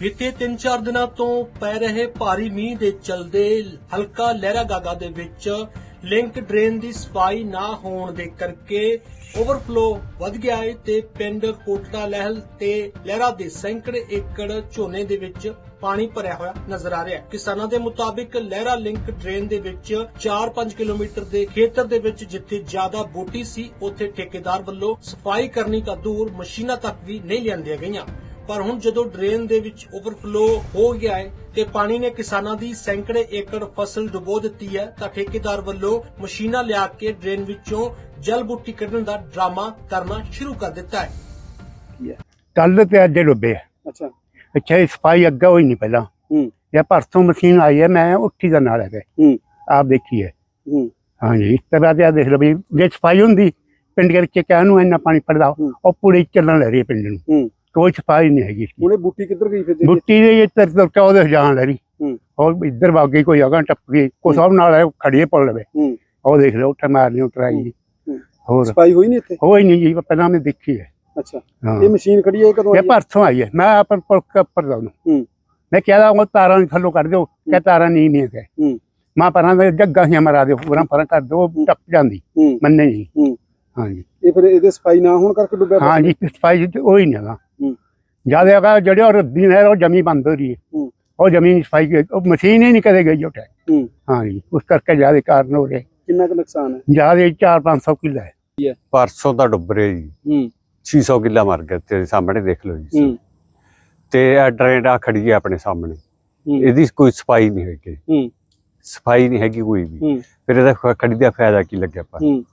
ਬੀਤੇ 3-4 ਦਿਨਾਂ ਤੋਂ ਪੈ ਰਹੇ ਭਾਰੀ ਮੀਂਹ ਦੇ ਚਲਦੇ ਹਲਕਾ ਲਹਿਰਾ ਗਾਗਾ ਦੇ ਵਿੱਚ ਲਿੰਕ ਡਰੇਨ ਦੀ ਸਫ਼ਾਈ ਨਾ ਹੋਣ ਦੇ ਕਰਕੇ ਓਵਰਫਲੋ ਵੱਧ ਗਿਆ ਹੈ ਤੇ ਪਿੰਡ ਕੋਟੜਾ ਲਹਿਲ ਤੇ ਲਹਿਰਾ ਦੇ ਸੈਂਕੜੇ ਏਕੜ ਝੋਨੇ ਦੇ ਵਿੱਚ ਪਾਣੀ ਭਰਿਆ ਹੋਇਆ ਨਜ਼ਰ ਆ ਰਿਹਾ ਹੈ। ਕਿਸਾਨਾਂ ਦੇ ਮੁਤਾਬਿਕ ਲਹਿਰਾ ਲਿੰਕ ਡਰੇਨ ਦੇ ਵਿੱਚ 4-5 ਕਿਲੋਮੀਟਰ ਦੇ ਖੇਤਰ ਦੇ ਵਿੱਚ ਜਿੱਥੇ ਜ਼ਿਆਦਾ ਬੋਟੀ ਸੀ, ਉੱਥੇ ਠੇਕੇਦਾਰ ਵੱਲੋਂ ਸਫ਼ਾਈ ਕਰਨੀ ਤਾਂ ਦੂਰ, ਮਸ਼ੀਨਾਂ ਤੱਕ ਵੀ ਨਹੀਂ ਲਿਆਂਦੀਆਂ ਗਈਆਂ। ਪਰ ਹੁਣ ਜਦੋਂ ਡਰੇਨ ਦੇ ਵਿੱਚ ਓਵਰਫਲੋ ਹੋ ਗਿਆ ਹੈ ਤੇ ਪਾਣੀ ਨੇ ਕਿਸਾਨਾਂ ਦੀ ਸੈਂਕੜੇ ਏਕੜ ਫਸਲ ਡੁਬੋ ਦਿੱਤੀ ਹੈ ਤਾਂ ਠੇਕੇਦਾਰ ਵੱਲੋਂ ਮਸ਼ੀਨਾਂ ਲਿਆ ਕੇ ਡਰੇਨ ਵਿੱਚੋਂ ਜਲ ਬੁੱਟੀ ਕੱਢਣ ਦਾ ਡਰਾਮਾ ਕਰਨਾ ਸ਼ੁਰੂ ਕਰ ਦਿੱਤਾ ਹੈ। ਕੱਲ ਤੇ ਅੱਜ ਡੁੱਬੇ ਆ। ਅੱਛਾ। ਅੱਛਾ ਇਹ ਸਫ਼ਾਈ ਅੱਗਾ ਹੋਈ ਨਹੀਂ ਪਹਿਲਾਂ। ਹੂੰ। ਇਹ ਪਰਸੋਂ ਮਸ਼ੀਨ ਆਈ ਹੈ ਮੈਂ ਉੱਠੀ ਦਾ ਨਾਲ ਹੈ ਹੂੰ। ਆਪ ਦੇਖੀ ਹੈ। ਹੂੰ। ਹਾਂਜੀ ਇਸ ਤਰ੍ਹਾਂ ਤੇ ਆ ਦੇਖ ਲਓ ਵੀ ਜੇ ਸਫ਼ਾਈ ਹੁੰਦੀ ਪਿੰਡ ਦੇ ਵਿੱਚ ਕਹਿਣ ਨੂੰ ਇੰਨਾ ਪਾਣੀ ਪੜਦਾ। ਉਹ ਪੂਰੀ ਚੱਲਣ ਲੈ ਰਹੀ ਹੈ ਪਿੰਡ ਨੂੰ। ਹੂੰ। ਕੋਈ ਸਫ਼ਾਈ ਨਹੀਂ ਹੈਗੀ ਇਸਦੀ। ਹੁਣੇ ਬੂਟੀ ਕਿੱਧਰ ਗਈ ਫਿਰ? ਬੁੱਟੀ ਦੇ ਇੱਧਰ ਤੋਂ ਚੌਦੇ ਜਾਣ ਲੈ ਰਹੀ ਹੂੰ ਉਹ ਇੱਧਰ ਵਗ ਗਈ ਕੋਈ ਅਗਾਂ ਟੱਪ ਗਈ ਕੋ ਸਭ ਨਾਲ ਹੈ, ਖੜੀਏ ਪੜ ਲਵੇ। ਹੂੰ। ਉਹ ਦੇਖ ਲਓ ਉੱਥੇ ਮਾਰਨੀ ਉਤਰਾਈ ਜੀ। ਹੂੰ। ਹੋਰ। ਸਫ਼ਾਈ ਹੋਈ ਨਹੀਂ ਇੱਥੇ? ਹੋਈ ਨਹੀਂ ਜੀ ਪਹਿਲਾਂ ਮੈਂ ਦੇਖੀ ਹੈ। ਅੱਛਾ। ਹਾਂ। ਇਹ ਮਸ਼ੀਨ ਖੜੀ ਹੈ ਇਹ ਕਦੋਂ ਇਹ ਆਈ ਹੈ? ਪਰਸੋਂ ਆਈ ਹੈ। ਮੈਂ ਆਪਰ ਪਰ ਪਰ ਜਾਉਂ ਹੂੰ। ਮੈਂ ਕਿਹਾ ਉਹ ਤਾਰਾਂ ਨੂੰ ਥੱਲੋਂ ਕਰ ਦਿਓ ਕਿ ਤਾਰਾਂ ਨਹੀਂ ਨਹੀਂ ਹੈ ਹੂੰ। ਮਾਂ ਪਰਾਂ ਦੇ ਜੱਗਾ ਹੀ ਮਰਾ ਦਿਓ ਪਰਾਂ ਪਰਾਂ ਕਰ ਦਿਓ ਉਹ ਟੱਪ ਜਾਂਦੀ। ਹੂੰ। ਮੰਨੇ ਨਹੀਂ ਹੂੰ। ਹਾਂਜੀ। ਇਹ ਫਿਰ ਇਹਦੇ ਸਫ਼ਾਈ ਨਾ ਹੋਣ ਕਰਕੇ ਡੁੱਬਿਆ ਪਿਆ? ਹਾਂਜੀ ਸਫ਼ਾਈ ਉਹ ਹੀ ਨਹੀਂ ਹੈਗਾ। ਹੂੰ। ਜ਼ਿਆਦਾ ਹੈਗਾ ਜਿਹੜੇ ਉਹ ਰੱਦੀ ਉਹ ਜਮੀ ਬੰਦ ਹੋ ਰਹੀ ਹੈ। ਹੂੰ। ਉਹ ਜ਼ਮੀਨ ਸਫ਼ਾਈ ਕੀ- ਉਹ ਮਸ਼ੀਨ ਹੀ ਨਹੀਂ ਕਦੇ ਗਈ ਉਹ ਟੈ ਹੂੰ। ਹਾਂਜੀ ਉਸ ਕਰਕੇ ਜ਼ਿਆਦਾ ਕਾਰਨ ਹੋ ਰਹੇ। ਕਿੰਨਾ ਕੁ ਨੁਕਸਾਨ ਹੈ? ਜ਼ਿਆਦਾ 4-500 ਕਿੱਲਾ ਹੈ। ਪਰਸੋਂ ਦਾ ਡੁੱਬ ਰਿਹਾ ਜੀ। ਹੂੰ। 600 ਕਿੱਲਾ ਮਰ ਗਿਆ ਤੇਰੇ ਸਾਹਮਣੇ ਦੇਖ ਲਓ ਜੀ। ਹੂੰ। ਤੇ ਇਹ ਡਰੇਨ ਆ ਖੜੀ ਹੈ ਆਪਣੇ ਸਾਹਮਣੇ। ਹੂੰ। ਇਹਦੀ ਕੋਈ ਸਫ਼ਾਈ ਨਹੀਂ ਹੈਗੀ। ਹੂੰ। ਸਫ਼ਾਈ ਨਹੀਂ ਹੈਗੀ ਕੋਈ ਵੀ। ਹੂੰ। ਫਿਰ ਇਹਦਾ ਖ- ਖੜੀ ਦਾ ਫਾਇਦਾ ਕੀ ਲੱਗਿਆ ਪਰ ਹੂੰ।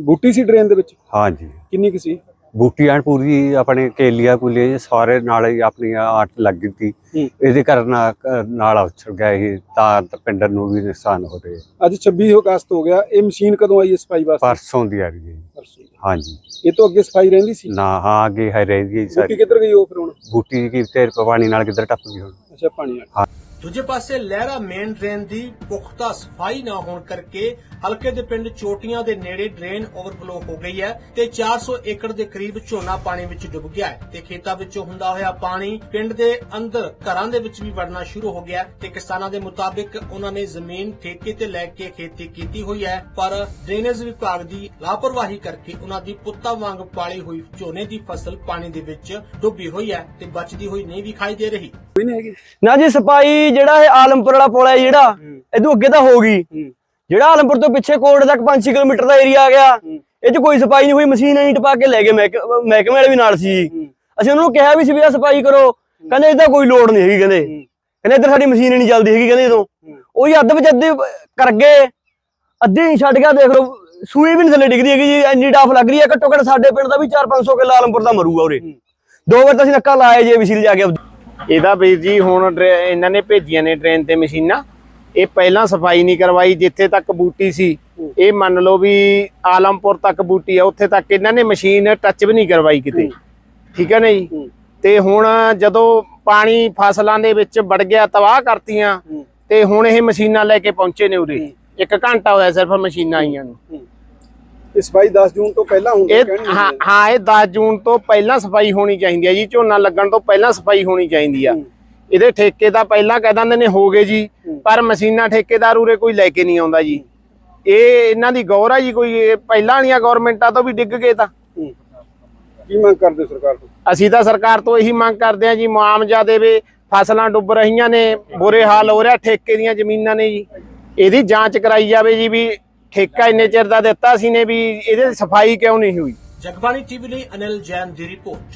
ਬੂਟੀ ਸੀ ਡਰੇਨ ਦੇ ਵਿੱਚ? ਹਾਂਜੀ। ਕਿੰਨੀ ਕੁ ਸੀ? ਬੂਟੀਆਂ ਪੂਰੀ ਆਪਣੇ ਕੇਲੀਆਂ ਕੁਲੀਆਂ ਸਾਰੇ ਨਾਲ ਹੀ ਆਪਣੀਆਂ ਆਟ ਲੱਗ ਗਈ ਸੀ। ਹੂੰ। ਇਹਦੇ ਕਾਰਨ ਆ- ਨਾਲ ਉਛੜ ਗਿਆ ਇਹ ਤਾਂ ਤਾਂ ਪਿੰਡ ਨੂੰ ਵੀ ਨੁਕਸਾਨ ਹੋ ਰਿਹਾ। ਅੱਜ 26 ਅਗਸਤ ਹੋ ਗਿਆ ਇਹ ਮਸ਼ੀਨ ਕਦੋਂ ਆਈ ਹੈ ਸਫ਼ਾਈ ਵਾਸਤੇ? ਪਰਸੋਂ ਦੀ ਆ ਰਹੀ ਹੈ ਜੀ। ਪਰਸੋਂ। ਹਾਂਜੀ। ਇਹ ਤੋਂ ਅੱਗੇ ਸਫ਼ਾਈ ਰਹਿੰਦੀ ਸੀ? ਨਾ ਹਾਂ ਅੱਗੇ ਹੈ ਰਹੀ ਹੈ ਬੂਟੀ ਸਾਰੀ। ਕਿੱਧਰ ਗਈ ਉਹ ਫਿਰ ਹੁਣ? ਬੂਟੀ ਕੀ ਤੇਰ ਪਾਣੀ ਨਾਲ ਕਿੱਧਰ ਟੱਪ ਗਈ ਹੁਣ? ਅੱਛਾ ਪਾਣੀ ਆ ਦੂਜੇ ਪਾਸੇ ਲਹਿਰਾ ਮੇਨ ਡਰੇਨ ਦੀ ਪੁਖਤਾ ਸਫ਼ਾਈ ਨਾ ਹੋਣ ਕਰਕੇ ਹਲਕੇ ਦੇ ਪਿੰਡ ਚੋਟੀਆਂ ਦੇ ਨੇੜੇ ਡਰੇਨ ਓਵਰਫਲੋ ਹੋ ਗਈ ਹੈ ਤੇ 400 ਏਕੜ ਦੇ ਕਰੀਬ ਝੋਨਾ ਪਾਣੀ ਵਿੱਚ ਡੁੱਬ ਗਿਆ ਹੈ ਤੇ ਖੇਤਾਂ ਵਿੱਚੋਂ ਹੁੰਦਾ ਹੋਇਆ ਪਾਣੀ ਪਿੰਡ ਦੇ ਅੰਦਰ ਘਰਾਂ ਦੇ ਵਿੱਚ ਵੀ ਵੜਨਾ ਸ਼ੁਰੂ ਹੋ ਗਿਆ ਤੇ ਕਿਸਾਨਾਂ ਦੇ ਮੁਤਾਬਿਕ ਉਹਨਾਂ ਨੇ ਜ਼ਮੀਨ ਠੇਕੇ ਤੇ ਲੈ ਕੇ ਖੇਤੀ ਕੀਤੀ ਹੋਈ ਹੈ, ਪਰ ਡਰੇਨੇਜ ਵਿਭਾਗ ਦੀ ਲਾਪਰਵਾਹੀ ਕਰਕੇ ਉਹਨਾਂ ਦੀ ਪੁੱਤਾਂ ਵਾਂਗ ਪਾਲੀ ਹੋਈ ਝੋਨੇ ਦੀ ਫਸਲ ਪਾਣੀ ਦੇ ਵਿੱਚ ਡੁੱਬੀ ਹੋਈ ਹੈ ਤੇ ਬਚਦੀ ਹੋਈ ਨਹੀਂ ਵਿਖਾਈ ਦੇ ਰਹੀ। ਕੋਈ ਨਾ ਜੀ, ਸਪਾਈ ਜਿਹੜਾ ਇਹ ਆਲਮਪੁਰ ਵਾਲਾ ਪੁਲ ਹੈ ਜਿਹੜਾ ਇਦੋਂ ਅੱਗੇ ਤਾਂ ਹੋ ਗਈ। ਜਿਹੜਾ ਆਲਮਪੁਰ ਤੋਂ ਪਿੱਛੇ ਕੋਟ ਤੱਕ 5-6 ਕਿਲੋਮੀਟਰ ਦਾ ਏਰੀਆ ਆ ਗਿਆ। ਇਹ 'ਚ ਕੋਈ ਸਪਾਈ ਨਹੀਂ ਹੋਈ ਮਸ਼ੀਨ ਨਹੀਂ ਟਪਾ ਕੇ ਲੈ ਗਏ ਮਹਿਕ- ਮਹਿਕਮੇ ਵਾਲੇ ਵੀ ਨਾਲ ਸੀ। ਅਸੀਂ ਉਹਨਾਂ ਨੂੰ ਕਿਹਾ ਵੀ ਸੀ ਵੀ ਸਪਾਈ ਕਰੋ। ਕਹਿੰਦੇ ਇਹਦਾ ਕੋਈ ਲੋੜ ਨਹੀਂ ਹੈਗੀ ਕਹਿੰਦੇ। ਕਹਿੰਦੇ ਇੱਧਰ ਸਾਡੀ ਮਸ਼ੀਨ ਨਹੀਂ ਚੱਲਦੀ ਹੈਗੀ ਕਹਿੰਦੇ ਜਦੋਂ। ਉਹ ਹੀ ਅੱਧ ਵਿੱਚ ਅੱਧੇ ਕਰ ਗਏ। ਅੱਧੇ ਹੀ ਛੱਡ ਗਿਆ ਦੇਖ ਲਓ। ਸੂਈ ਵੀ ਨਹੀਂ ਥੱਲੇ ਡਿੱਗਦੀ ਹੈਗੀ ਜੀ ਇੰਨੀ ਡਾਫ ਲੱਗ ਰਹੀ ਹੈ। ਘੱਟੋ ਘੱਟ ਸਾਡੇ ਪਿੰਡ ਦਾ ਵੀ 4-500 ਕਿੱਲਾ ਆਲਮਪੁਰ ਦਾ ਮਰੂਗਾ ਉਰੇ। ਦੋ ਵਾਰ ਤਾਂ ਅਸੀਂ ਨੱਕਾ ਲਾਇਆ ਜੇ ਵਿਸਿਲ ਜਾ ਕੇ। ਇਹਦਾ ਵੀਰ ਜੀ ਹੁਣ ਇਹਨਾਂ ਨੇ ਭੇਜੀਆਂ ਨੇ ਟ੍ਰੇਨ ਤੇ ਮਸ਼ੀਨਾਂ। ਇਹ ਪਹਿਲਾਂ ਸਫ਼ਾਈ ਨਹੀਂ ਕਰਵਾਈ ਜਿੱਥੇ ਤੱਕ ਬੂਟੀ ਸੀ। ਇਹ ਮੰਨ ਲਓ ਵੀ ਆਲਮਪੁਰ ਤੱਕ ਬੂਟੀ ਆ ਉੱਥੇ ਤੱਕ ਇਹਨਾਂ ਨੇ ਮਸ਼ੀਨ ਟੱਚ ਵੀ ਨਹੀਂ ਕਰਵਾਈ ਕਿਤੇ। ਠੀਕ ਹੈ ਨਾ ਜੀ ਤੇ ਹੁਣ ਜਦੋਂ ਪਾਣੀ ਫਸਲਾਂ ਦੇ ਵਿੱਚ ਵੜ ਗਿਆ ਤਬਾਹ ਕਰਤੀਆਂ ਤੇ ਹੁਣ ਇਹ ਮਸ਼ੀਨਾਂ ਲੈ ਕੇ ਪਹੁੰਚੇ ਨੇ ਉਰੇ। ਇੱਕ ਘੰਟਾ ਹੋਇਆ ਸਿਰਫ ਮਸ਼ੀਨਾਂ ਆਈਆਂ ਨੂੰ। ਇਹ ਸਫ਼ਾਈ 10 ਜੂਨ ਤੋਂ ਪਹਿਲਾਂ ਹੁੰਦੀ ਇਹ ਕਹਿਣੀ ਹਾਂ ਹਾਂ। ਇਹ 10 ਜੂਨ ਤੋਂ ਪਹਿਲਾਂ ਸਫ਼ਾਈ ਹੋਣੀ ਚਾਹੀਦੀ ਹੈ ਜੀ ਝੋਨਾ ਲੱਗਣ ਤੋਂ ਪਹਿਲਾਂ ਸਫ਼ਾਈ ਹੋਣੀ ਚਾਹੀਦੀ ਆ। ਇਹਦੇ ਠੇਕੇ ਤਾਂ ਪਹਿਲਾਂ ਕਹਿ ਦਿੰਦੇ ਨੇ ਹੋ ਗਏ ਜੀ ਪਰ ਮਸ਼ੀਨਾਂ ਠੇਕੇਦਾਰ ਉਰੇ ਕੋਈ ਲੈ ਕੇ ਨਹੀਂ ਆਉਂਦਾ ਜੀ। ਇਹ ਇਹਨਾਂ ਦੀ ਗੌਰ ਆ ਜੀ ਕੋਈ ਇਹ ਪਹਿਲਾਂ ਵਾਲੀਆਂ ਗਵਰਨਮੈਂਟਾਂ ਤੋਂ ਵੀ ਡਿੱਗ ਗਏ ਤਾਂ। ਕੀ ਮੰਗ ਕਰਦੇ ਹੋ ਸਰਕਾਰ ਤੋਂ? ਅਸੀਂ ਤਾਂ ਸਰਕਾਰ ਤੋਂ ਇਹੀ ਮੰਗ ਕਰਦੇ ਆ ਜੀ ਮੁਆਵਜ਼ਾ ਦੇਵੇ ਫਸਲਾਂ ਡੁੱਬ ਰਹੀਆਂ ਨੇ ਬੁਰੇ ਹਾਲ ਹੋ ਰਿਹਾ ਠੇਕੇ ਦੀਆਂ ਜ਼ਮੀਨਾਂ ਨੇ ਜੀ। ਇਹਦੀ ਜਾਂਚ ਕਰਾਈ ਜਾਵੇ ਜੀ ਵੀ ਠੇਕਾ ਇੰਨੇ ਚਿਰ ਦਾ ਦਿੱਤਾ ਸੀ ਨੇ ਵੀ ਇਹਦੇ ਸਫ਼ਾਈ ਕਿਉਂ ਨਹੀਂ ਹੋਈ? ਜਗਬਾਣੀ ਟੀਵੀ ਲਈ ਅਨਿਲ ਜੈਨ ਦੀ ਰਿਪੋਰਟ।